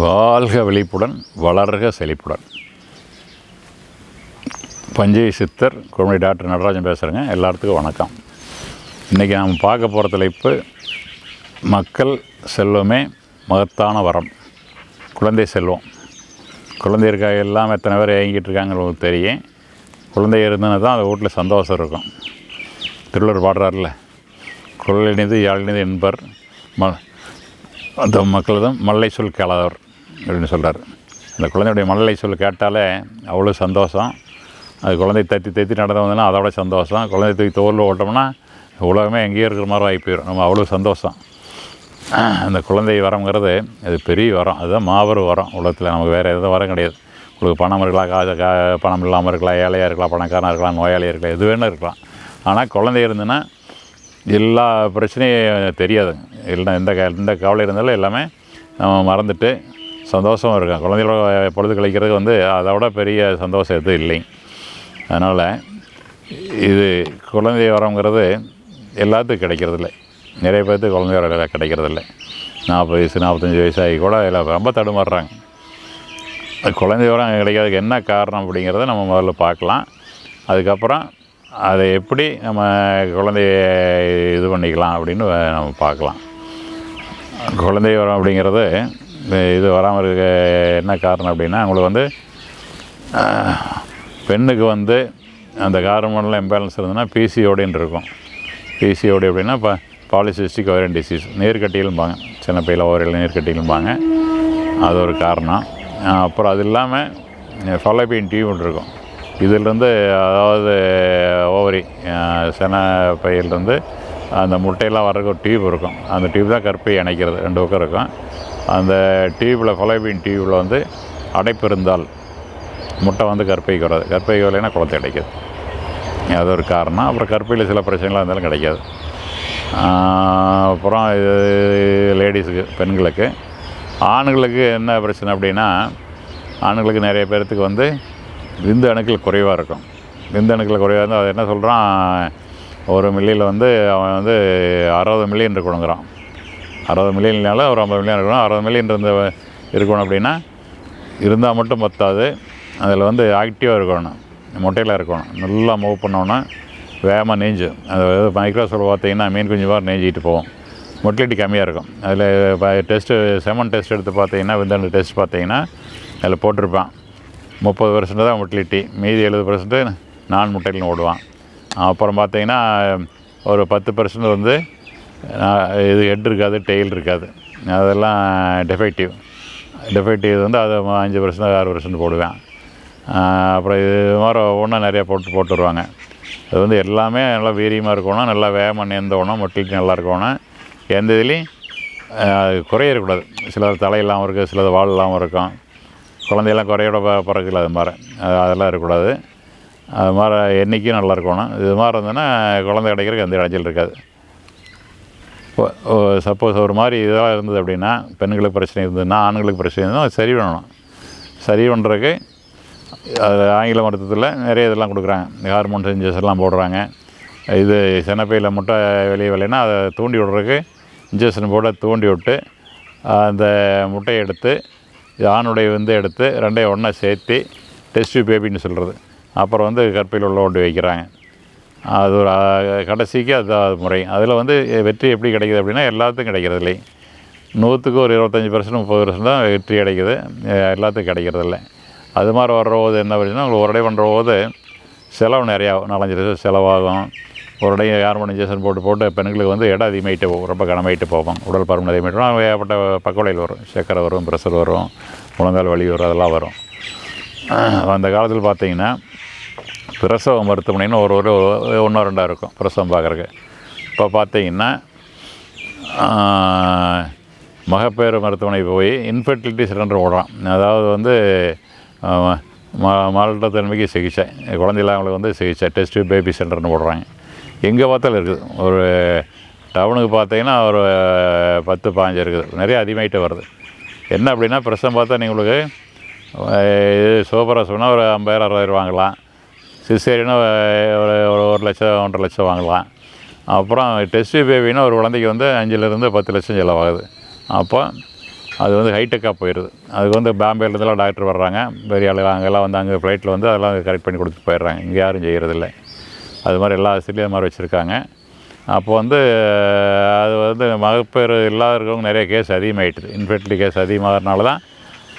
வாழ்க விழிப்புடன் வளர்க செழிப்புடன். பஞ்சை சித்தர் குழந்தை டாக்டர் நடராஜன் பேசுகிறேங்க எல்லாத்துக்கும் வணக்கம். இன்றைக்கி நாம் பார்க்க போகிற தலைப்பு மக்கள் செல்வமே மகத்தான வரம். குழந்தை செல்வம். குழந்தை இருக்கா எல்லாம் எத்தனை பேர் இயங்கிட்டு இருக்காங்கன்னு உங்களுக்கு தெரியும். குழந்தை இருந்ததுன்னு தான் அந்த வீட்டில் சந்தோஷம் இருக்கும். திருவள்ளுவர் பாடுறாருல குழலினிது யாழினிது என்பர் ம அந்த மக்கள் தான் மல்லை சொல் கேளாதவர் அப்படின்னு சொல்கிறார் அந்த குழந்தையுடைய மனநிலை சொல் கேட்டாலே அவ்வளோ சந்தோஷம். அது குழந்தை தத்தி தத்தி நடந்து வந்தோன்னா அதோட சந்தோஷம். குழந்தை தூக்கி தோலில் ஓட்டோம்னா உலகமே எங்கேயோ இருக்கிற மாதிரி ஆகி போயிடும் நம்ம அவ்வளோ சந்தோஷம். அந்த குழந்தை வரங்கிறது அது பெரிய வரம். அதுதான் மாபெரும் வரம். உலகத்தில் நமக்கு வேறு எதுவும் வரம் கிடையாது. உங்களுக்கு பணம் இருக்கலாம் காசு கா பணம் இல்லாமல் இருக்கலாம் ஏழையாக இருக்கலாம் பணக்காரனாக இருக்கலாம் நோயாளியாக இருக்கலாம் எது வேணும் இருக்கலாம். ஆனால் குழந்தை இருந்துன்னா எல்லா பிரச்சனையும் தெரியாது. இல்லைன்னா எந்த க எந்த கவலை இருந்தாலும் எல்லாமே நம்ம மறந்துட்டு சந்தோஷம் இருக்கும் குழந்தைகளோட பொழுது கழிக்கிறது வந்து அதை விட பெரிய சந்தோஷம் எதுவும் இல்லை. அதனால் இது குழந்தை வரங்கிறது எல்லாத்துக்கும் கிடைக்கிறதில்ல. நிறைய பேர்த்துக்கு குழந்தை வர கிடைக்கிறதில்ல. நாற்பது வயசு நாற்பத்தஞ்சு வயசாகி கூட எல்லாம் ரொம்ப தடுமாறுறாங்க. அது குழந்தை வரம் கிடைக்கிறதுக்கு என்ன காரணம் அப்படிங்கிறத நம்ம முதல்ல பார்க்கலாம். அதுக்கப்புறம் அதை எப்படி நம்ம குழந்தைய இது பண்ணிக்கலாம் அப்படின்னு நம்ம பார்க்கலாம். குழந்தை வரம் அப்படிங்கிறது இது வராமல் இருக்க என்ன காரணம் அப்படின்னா உங்களுக்கு வந்து பெண்ணுக்கு வந்து அந்த ஹார்மோனில் இம்பேலன்ஸ் இருந்ததுன்னா பிசிஓடின்னு இருக்கும். பிசிஓடி அப்படின்னா இப்போ பாலிசிஸ்டிக் ஓரியன் டிசீஸ் நீர்க்கட்டியிலும்பாங்க. சின்ன பையில் ஓரியல் நீர்க்கட்டியிலும்பாங்க. அது ஒரு காரணம். அப்புறம் அது இல்லாமல் ஃபலோபியன் டியூப் இருக்கும். இதிலிருந்து அதாவது ஓவரி சென பையிலிருந்து அந்த முட்டையெல்லாம் வர்றதுக்கு ஒரு டியூப் இருக்கும். அந்த டியூப் தான் கருப்பை இணைக்கிறது. ரெண்டு பக்கம் இருக்கும். அந்த டியூப்பில் ஃபலோபியன் டியூப்பில் வந்து அடைப்பு இருந்தால் முட்டை வந்து கற்பைக்கு வராது. கற்பைக்கு வரலைன்னா குளத்தை கிடைக்காது அது ஒரு காரணம். அப்புறம் கற்பையில் சில பிரச்சனைலாம் இருந்தாலும் கிடைக்காது. அப்புறம் இது லேடிஸுக்கு பெண்களுக்கு. ஆண்களுக்கு என்ன பிரச்சனை அப்படின்னா ஆண்களுக்கு நிறைய பேர்த்துக்கு வந்து விந்து அணுக்கள் குறைவாக இருக்கும். விந்து அணுக்கள் குறைவாக இருந்தால் அது என்ன சொல்கிறான் ஒரு மில்லியில் வந்து அவன் வந்து அறுபது மில்லியன் இருக்கணுங்கிறான் அறுபது மில்லியன்னால ஒரு ஐம்பது மில்லியன் இருக்கணும் அறுபது மில்லியன் இருந்த இருக்கணும் அப்படின்னா இருந்தால் மட்டும் பத்தாது. அதில் வந்து ஆக்டிவாக இருக்கணும். முட்டையில் இருக்கணும். நல்லா மூவ் பண்ணோன்னா வேகமாக நெஞ்சு. அது மைக்ரோசோல் பார்த்தீங்கன்னா மீன் குஞ்சு மாதிரி நெஞ்சிட்டு போவோம் மொட்டிலிட்டி கம்மியாக இருக்கும். அதில் இப்போ டெஸ்ட்டு செமன் டெஸ்ட் எடுத்து பார்த்தீங்கன்னா விந்தண்டு டெஸ்ட் பார்த்தீங்கன்னா அதில் போட்டிருப்பான். முப்பது பர்சன்ட் தான் மொட்டிலிட்டி மீதி எழுபது பர்சன்ட்டு நான் முட்டையில் ஓடுவான். அப்புறம் பார்த்தீங்கன்னா ஒரு பத்து பர்சன்ட் வந்து இது ஹெட் இருக்காது டெயில் இருக்காது. அதெல்லாம் டெஃபெக்டிவ் டெஃபெக்டிவ் வந்து அது அஞ்சு பர்சன்ட் ஆறு பர்சன்ட் போடுவேன். அப்புறம் இது மாதிரி ஒவ்வொன்றும் நிறையா போட்டு போட்டு வருவாங்க அது வந்து எல்லாமே நல்லா வீரியமாக இருக்கணும் நல்லா வேகமாக நேர்ந்தோணும் மொட்டிலிட்டி நல்லா இருக்கணும் எந்த இதுலேயும் அது குறைய இருக்கக்கூடாது. சிலர் தலை இல்லாமல் இருக்குது சிலது வால் இல்லாமல் இருக்கும். குழந்தையெல்லாம் குறையோட பிறகு இல்லை அது மாதிரி. அதெல்லாம் இருக்கக்கூடாது. அது மாதிரி என்றைக்கும் நல்லா இருக்கணும் இது மாதிரி இருந்ததுன்னா குழந்தை கிடைக்கிறதுக்கு எந்த இடைஞ்சல் இருக்காது. சப்போஸ் ஒரு மாதிரி இதெல்லாம் இருந்தது அப்படின்னா பெண்களுக்கு பிரச்சனை இருந்ததுன்னா ஆண்களுக்கு பிரச்சனை இருந்ததுன்னா அது சரி பண்ணணும். சரி பண்ணுறதுக்கு அது ஆங்கில மருத்துவத்தில் நிறைய இதெல்லாம் கொடுக்குறாங்க. ஹார்மோன்ஸ் இன்ஜெக்ஷன்லாம் போடுறாங்க. இது சினப்பையில் முட்டை வெளியே வரலைன்னா அதை தூண்டி விடுறதுக்கு இன்ஜெக்ஷன் போட தூண்டி விட்டு அந்த முட்டையை எடுத்து ஆணுடைய வந்து எடுத்து ரெண்டையும் ஒன்றா சேர்த்து டெஸ்ட் பேபின்னு சொல்கிறது அப்புறம் வந்து கற்பில் உள்ள ஓட்டி வைக்கிறாங்க. அது ஒரு கடைசிக்கு அது முறை. அதில் வந்து வெற்றி எப்படி கிடைக்குது அப்படின்னா எல்லாத்துக்கும் கிடைக்கிறது இல்லை. நூற்றுக்கு ஒரு இருபத்தஞ்சி பர்சன்ட் முப்பது பர்சன்ட் தான் வெற்றி கிடைக்குது எல்லாத்துக்கும் கிடைக்கிறது இல்லை. அது மாதிரி வர்ற போது என்ன பிரச்சனை உங்களுக்கு ஒரு பண்ணுற போது செலவு நிறையா நாலஞ்சு லட்சம் செலவாகும். ஒரு டே ஹார்மோன் இன்ஜெக்ஷன் போட்டு போட்டு பெண்களுக்கு வந்து இடம் அதிகமாகிட்டு போகும். ரொம்ப கனமாயிட்டு போவோம் உடல் பருமன் அதிகமாகிட்டு அவங்க ஏகப்பட்ட பக்கவலையில் வரும். சக்கரை வரும் ப்ரெஷர் வரும் முழங்கால் வலி வரும் அதெல்லாம் வரும். அந்த காலத்தில் பார்த்தீங்கன்னா பிரசவ மருத்துவமனைன்னு ஒரு ஒரு ஒன்றோ ரெண்டாக இருக்கும் பிரசவம் பார்க்குறக்கு. இப்போ பார்த்தீங்கன்னா மகப்பேறு மருத்துவமனை போய் இன்ஃபர்டிலிட்டி சென்டர் ஓடுறான். அதாவது வந்து ஆஹ், ம மால்டத்தன்மைக்கு சிகிச்சை. குழந்தை இல்லாமலுக்கு வந்து சிகிச்சை டெஸ்ட் பேபி சென்டர்னு போடுறாங்க. எங்கே பார்த்தாலும் இருக்குது. ஒரு டவுனுக்கு பார்த்தீங்கன்னா ஒரு பத்து பாஞ்சு இருக்குது. நிறைய அதிகமாகிட்டு வருது. என்ன அப்படின்னா பிரசவம் பார்த்தா நீ உங்களுக்கு அஹ், இது சோபராசம்னா ஒரு ஐம்பதாயிரம் அறுபதாயிரம் வாங்கலாம். சிசேரியனா ஒரு ஒரு ஒரு லட்சம் ஒன்றரை லட்சம் வாங்கலாம். அப்புறம் டெஸ்ட் பேபின்னா ஒரு குழந்தைக்கு வந்து அஞ்சுலேருந்து பத்து லட்சம் செலவாகுது. அப்போ அது வந்து ஹைடெக்காக போயிடுது. அதுக்கு வந்து பாம்பேலேருந்துலாம் டாக்டர் வர்றாங்க. பெரிய ஆளு அங்கெல்லாம் வந்து அங்கே ஃப்ளைட்டில் வந்து அதெல்லாம் கரெக்ட் பண்ணி கொடுத்துட்டு போயிடுறாங்க. இங்கே யாரும் செய்கிறதில்ல அது மாதிரி எல்லா ஹாஸ்பிட்டலையும் அது மாதிரி வச்சுருக்காங்க. அப்போ வந்து அது வந்து மகப்பேறு இல்லாதவங்க நிறைய கேஸ் அதிகமாகிட்டுது இன்ஃபெர்டிலிட்டி கேஸ் அதிகமாகறதுனால தான்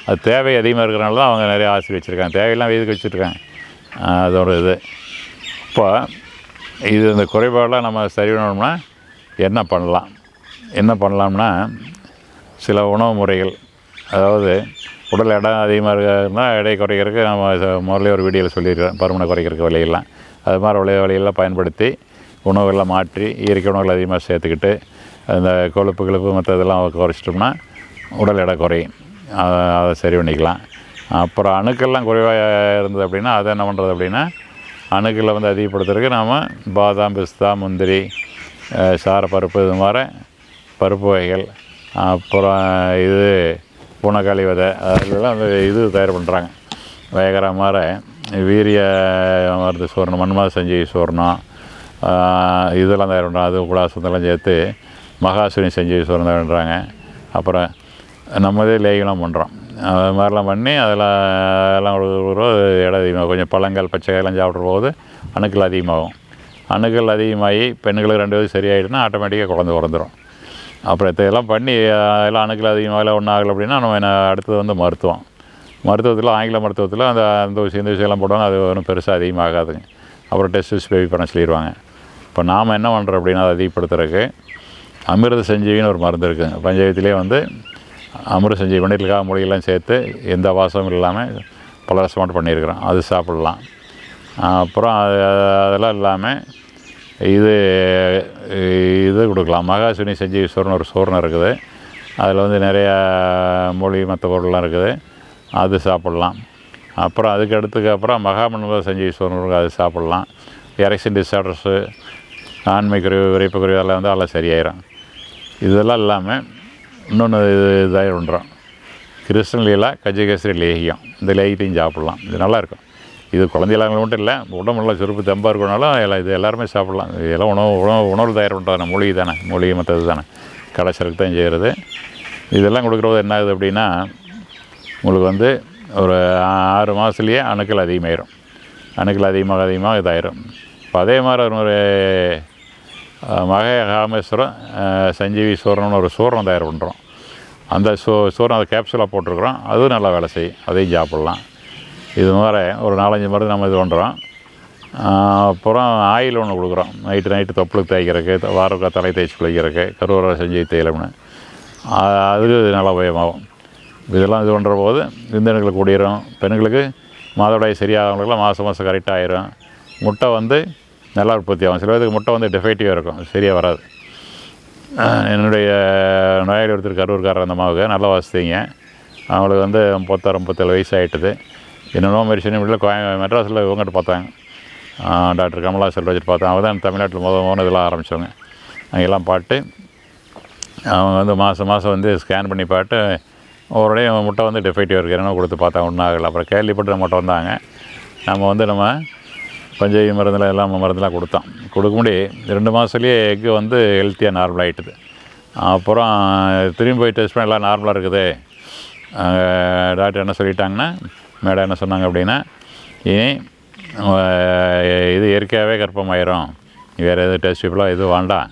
அது தேவை அதிகமாக இருக்கிறனால தான் அவங்க நிறைய ஆசை வச்சுருக்காங்க. தேவையெல்லாம் எதுக்கு வச்சுருக்காங்க? அதோட இது இப்போ இது இந்த குறைபாடெலாம் நம்ம சரி பண்ணணும்னா என்ன பண்ணலாம்? என்ன பண்ணலாம்னா சில உணவு முறைகள். அதாவது உடல் எடை அதிகமாக இருக்குன்னா எடை குறைக்கிறதுக்கு நம்ம ச- முதல்ல ஒரு வீடியோவில் சொல்லியிருக்கிறேன். பருமனை குறைக்கிறதுக்கு வழியெல்லாம். அது மாதிரி விளைய வழியெல்லாம் பயன்படுத்தி உணவுகளை மாற்றி இயற்கை உணவுகள் அதிகமாக சேர்த்துக்கிட்டு அந்த கொழுப்பு கிழப்பு மற்ற இதெல்லாம் குறைச்சிட்டோம்னா உடல் எடை குறையும். அதை அதை சரி பண்ணிக்கலாம். அப்புறம் அணுக்கள்லாம் குறைவாக இருந்தது அப்படின்னா அதை என்ன பண்ணுறது அப்படின்னா அணுக்களை வந்து அதிகப்படுத்துறதுக்கு நாம் பாதாம் பிஸ்தா முந்திரி சாரப்பருப்பு இது மாதிரி பருப்பு வகைகள் அப்புறம் இது பூனைக்காளி விதை அதெல்லாம் வந்து இது தயார் பண்ணுறாங்க வேகிற மாதிரி வீரிய மருந்து சூரணம் மண்மாத செஞ்சு சூரணம் இதெல்லாம் தயார் பண்ணுறாங்க அது குலாசத்தெல்லாம் சேர்த்து மகாசுனி செஞ்சு சூரணம் தயார் பண்ணுறாங்க அப்புறம் நம்மதே லேகிலாம் பண்ணுறோம் அது மாதிரிலாம் பண்ணி அதெல்லாம் எல்லாம் ஒரு இடம் அதிகமாகும். கொஞ்சம் பழங்கள் பச்சைக்காயெல்லாம் சாப்பிட்ற போது அணுக்கள் அதிகமாகும். அணுக்கள் அதிகமாகி பெண்களுக்கு ரெண்டு வயது சரியாயிடுனா ஆட்டோமேட்டிக்காக குழந்தை பிறந்துடும் அப்புறம் இதெல்லாம் பண்ணி அதெல்லாம் அணுக்கள் அதிகமாக ஒன்றும் ஆகலை அப்படின்னா நம்ம என்ன அடுத்தது வந்து மருத்துவம். மருத்துவத்தில் ஆங்கில மருத்துவத்தில் அந்த அந்த விஷயம் இந்த விஷயம்லாம் போடுவாங்க அது ஒன்றும் பெருசாக அதிகமாகாதுங்க. அப்புறம் டெஸ்ட் பேபி பண்ண சொல்லிடுவாங்க. இப்போ நாம் என்ன பண்ணுறோம் அப்படின்னா அதை அதிகப்படுத்துறதுக்கு அமிர்த சஞ்சீவின்னு ஒரு மருந்து இருக்குது பஞ்சாயத்துலேயே வந்து அமிர்த செஞ்சு வெண்ணிற்காக மூலிகைலாம் சேர்த்து எந்த வாசமும் இல்லாமல் பல ரசமாட்டு பண்ணியிருக்கிறோம். அது சாப்பிட்லாம். அப்புறம் அது அதெல்லாம் இல்லாமல் இது இது கொடுக்கலாம். மகாசுனி சஞ்சீவீஸ்வரன் ஒரு சூர்ணம் இருக்குது. அதில் வந்து நிறையா மூலிகை மற்ற பொருள்லாம் இருக்குது. அது சாப்பிட்லாம். அப்புறம் அதுக்கு அடுத்துக்கு அப்புறம் மகாமன்மத சஞ்சீவீஸ்வரன் இருக்குது. அது சாப்பிட்லாம். எரெக்ஷன் டிஸார்டர்ஸு ஆண்மை குறைவு விரைப்பு குறைவு அதெல்லாம் வந்து அதெல்லாம் சரியாயிரும். இதெல்லாம் இல்லாமல் இன்னொன்று இது இதாக பண்ணுறோம் கிருஷ்ண லீலா கஜகேசரி லேகியம். இந்த லேகியத்தையும் சாப்பிட்லாம். இது நல்லாயிருக்கும். இது குழந்தைகளுக்கு மட்டும் இல்லை உடம்புலாம் சுருப்பு தெம்பாக இருக்கனாலும் எல்லாம் இது எல்லாருமே சாப்பிட்லாம். இதெல்லாம் உணவு உணவு உணவு தயார் பண்ணுறாங்க மூலிகை தானே. மூலிகை மற்றது தானே. கடைசருக்கு தான் செய்கிறது இதெல்லாம் கொடுக்குறது என்ன ஆகுது அப்படின்னா உங்களுக்கு வந்து ஒரு ஆறு மாதத்துலேயே அணுக்கள் அதிகமாயிரும். அணுக்கள் அதிகமாக அதிகமாக இதாயிரும். இப்போ அதே மாதிரி ஒரு அஹ், ராமேஸ்வரம் சஞ்சீவி அஹ், ஒரு சூரணம் தயார் பண்ணுறோம் அந்த சூ சூரணம் அதை கேப்சூலாக போட்டிருக்கிறோம். அதுவும் நல்லா வேலை செய்யும் அதையும் சாப்பிட்லாம். இது மாதிரி ஒரு நாலஞ்சு மருந்து நம்ம இது பண்ணுறோம் அப்புறம் ஆயில் ஒன்று கொடுக்குறோம். நைட்டு நைட்டு தொப்புளுக்கு தேய்க்கிறதுக்கு வாரக்கா தலை தேய்ச்சி குளிக்கிறக்கு கருவறை செஞ்சு தேயிலம்னு அது அதுக்கு நல்லா உபயோகமாகும். இதெல்லாம் இது பண்ணுற போது விந்தணுக்களுக்கு கூடிரும். பெண்களுக்கு மாதவிடாய் சரியாகவங்களுக்குலாம் மாதம் மாதம் கரெக்டாக ஆயிரும். முட்டை வந்து நல்லா உற்பத்தி ஆகும் சில பேருக்கு முட்டை வந்து டெஃபெக்டிவாக இருக்கும். சரியாக வராது. என்னுடைய நோயாளி ஒருத்தர் கரூர்காரர் அந்த அம்மாவுக்கு நல்ல வசதிங்க. அவங்களுக்கு வந்து முப்பத்தாறு முப்பத்தேழு வயசு ஆகிட்டுது என்னென்னோ மெடிசன் இல்லை கோய மெட்ராஸில் இவங்ககிட்ட பார்த்தாங்க. டாக்டர் கமலா வச்சுட்டு பார்த்தேன். அவங்க தான் தமிழ்நாட்டில் முத முதல் இதெல்லாம் ஆரம்பித்தவங்க அங்கெல்லாம் பாட்டு அவங்க வந்து மாதம் மாதம் வந்து ஸ்கேன் பண்ணி பாட்டு ஒருடைய முட்டை வந்து டெஃபெக்டிவ் இருக்குது என்னென்ன கொடுத்து பார்த்தா ஒன்றும் ஆகலை. அப்புறம் கேள்விப்பட்டு முட்டை வந்தாங்க. நம்ம வந்து நம்ம பஞ்சவி மருந்தில் எல்லாம் மருந்தெலாம் கொடுத்தான். கொடுக்க ரெண்டு மாதத்துலேயே எக்கு வந்து ஹெல்த்தியாக நார்மலாக ஆகிட்டுது அப்புறம் திரும்பி போய் டெஸ்ட் பண்ண எல்லாம் நார்மலாக இருக்குது. டாக்டர் என்ன சொல்லிட்டாங்கன்னா மேடம் என்ன சொன்னாங்க அப்படின்னா இனி இது இயற்கையாகவே கர்ப்பமாயிரும். வேறு எதுவும் டெஸ்ட் இப்பெல்லாம் எதுவும் வேண்டாம்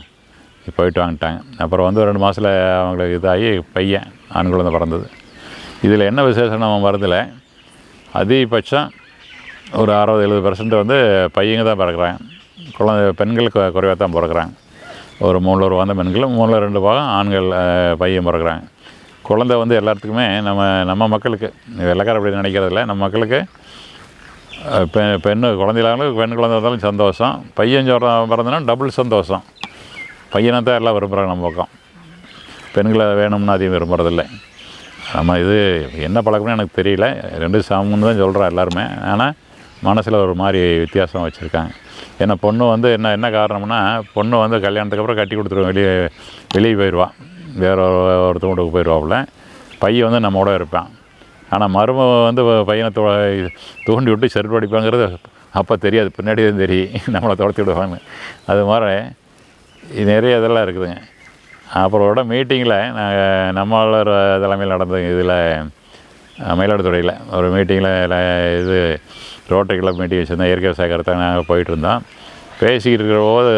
போயிட்டு வாங்கிட்டாங்க. அப்புறம் வந்து ரெண்டு மாதத்தில் அவங்களுக்கு இதாகி பையன் ஆண் குழந்தை பிறந்தது. இதில் என்ன விசேஷம் நம்ம மருந்தில்? அதிகபட்சம் ஒரு அறுபது எழுபது பர்சன்ட் வந்து பையங்க தான் பிறக்கிறாங்க. குழந்தை பெண்கள் குறைவாக தான் பிறக்கிறாங்க. ஒரு மூணில் ஒரு வந்த பெண்கள் மூணில் ரெண்டு பாகம் ஆண்கள் பையன் பிறக்கிறாங்க. குழந்தை வந்து எல்லாத்துக்குமே நம்ம நம்ம மக்களுக்கு வெள்ளக்கார அப்படி நினைக்கிறதில்ல நம்ம மக்களுக்கு பெ பெண்ணு குழந்தையிலாங்களும் பெண் குழந்தை இருந்தாலும் சந்தோஷம். பையன் சொல்கிற பிறந்தனா டபுள் சந்தோஷம். பையனை தான் எல்லாம் விரும்புகிறாங்க நம்ம பக்கம். பெண்களை வேணும்னு அதிகம் விரும்புகிறதில்ல நம்ம இது என்ன பழக்கம்னு எனக்கு தெரியல. ரெண்டு சாமுன்னு தான் சொல்கிறோம் எல்லாருமே. ஆனால் மனசில் ஒரு மாதிரி வித்தியாசம் வச்சுருக்காங்க. ஏன்னா பொண்ணு வந்து என்ன என்ன காரணம்னா பொண்ணு வந்து கல்யாணத்துக்கு அப்புறம் கட்டி கொடுத்துருவோம் வெளியே வெளியே போயிடுவான் வேற ஒரு- ஒருத்தவங்க வீட்டுக்கு போயிடுவாப்புல பையன் வந்து நம்மோட இருப்பான். ஆனால் மரும வந்து பையனை தோ தூண்டி விட்டு செருப்பு அடிப்பாங்கிறது அப்போ தெரியாது. பின்னாடி தான் தெரியும். நம்மளை துரத்தி விடுவாங்க. அது மாதிரி நிறைய இதெல்லாம் இருக்குதுங்க. அப்புறோட மீட்டிங்கில் நாங்கள் நம்மளோட தலைமையில் நடந்த இதில் மயிலாடுதுறையில் ஒரு மீட்டிங்கில் இது ரோட்டரி கிளப் மீட்டிங் வச்சுருந்தேன் இயற்கை விவசாயத்தை நாங்கள் போயிட்டுருந்தோம். பேசிக்கிட்டு இருக்கிற போது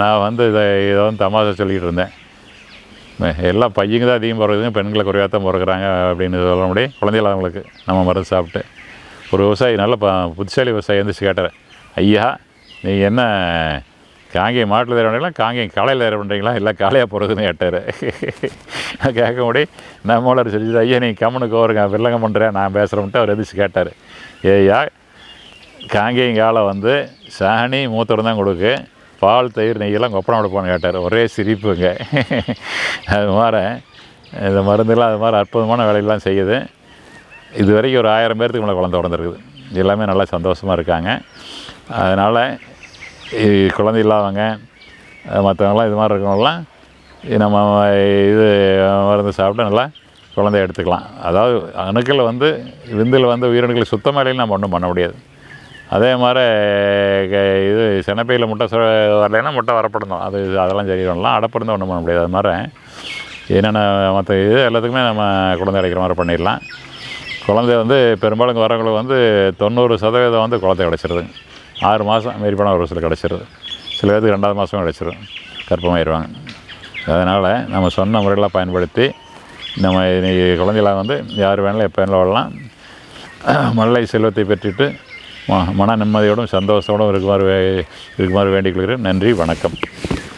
நான் வந்து இதை இதை வந்து தமாசை சொல்லிகிட்டு இருந்தேன். எல்லாம் பையங்க தான் அதிகம் பிறகுதுங்க பெண்களை குறைவாக தான் பிறகுறாங்க அப்படின்னு சொல்ல முடியும். குழந்தைகள் அவங்களுக்கு நம்ம மருந்து சாப்பிட்டு. ஒரு விவசாயி நல்ல ப புத்திசாலி விவசாயி வந்து கேட்டார். ஐயா நீ என்ன காங்கேயம் மாட்டில் தர பண்ணுறீங்களா காங்கேயம் காலையில் தர பண்ணுறீங்களா இல்லை காலையாக போகிறதுன்னு கேட்டார். கேட்க முடியும் நம்மளோட சொல்லி ஐயா நீ கம்மனுக்கு வருங்க வில்லங்கம் பண்ணுறேன் நான் பேசுகிறேன்ட்டு அவர் எதிர்த்து கேட்டார். ஏய்யா காங்கேயங்காலம் வந்து சாணி மூத்திரம் தான் கொடுக்கு. பால் தயிர் நெய்யெல்லாம் கொப்பனை கொடுப்பான்னு கேட்டார். ஒரே சிரிப்புங்க. அது மாதிரி இந்த மருந்துலாம் அது மாதிரி அற்புதமான வேலையெல்லாம் செய்யுது. இது வரைக்கும் ஒரு ஆயிரம் பேர்த்துக்கு மேலே குழந்தை பிறந்திருக்குது. எல்லாமே நல்லா சந்தோஷமாக இருக்காங்க. அதனால் குழந்தை இல்லாதவங்க மற்றவங்களாம் இது மாதிரி இருக்கவங்களாம் நம்ம இது மருந்து சாப்பிட்டு நல்லா குழந்தை எடுத்துக்கலாம். அதாவது அணுக்கள் வந்து விந்தில் வந்து உயிரணுக்கள் சுத்தமாக இல்லைன்னு நம்ம ஒன்றும் பண்ண முடியாது. அதே மாதிரி இது சினப்பையில் முட்டை வரலைன்னா முட்டை வரப்படணும். அது அதெல்லாம் சரி பண்ணலாம். ஒன்றும் பண்ண முடியாது. அது மாதிரி என்னென்ன மற்ற இது எல்லாத்துக்குமே நம்ம குழந்தை அடைக்கிற மாதிரி பண்ணிடலாம். குழந்தை வந்து பெரும்பாலும் வரவங்களுக்கு வந்து தொண்ணூறு சதவீதம் வந்து குழந்தை கிடச்சிருதுங்க ஆறு மாதம் மாரி போனால் ஒரு சில கிடச்சிருது. சில பேருக்கு ரெண்டாவது மாதம் கிடச்சிரும் கர்ப்பமாயிருவாங்க. அதனால் நம்ம சொன்ன முறையெல்லாம் பயன்படுத்தி நம்ம குழந்தைகளாக வந்து யார் வேணாலும் எப்போ வேணாலும் வரலாம் மல்லை செல்வத்தை பெற்றுட்டு ம மன நிம்மதியோடும் சந்தோஷத்தோடும் இருக்குமாறு வே இருக்குமாறு வேண்டிக் கொள்கிறேன். நன்றி வணக்கம்.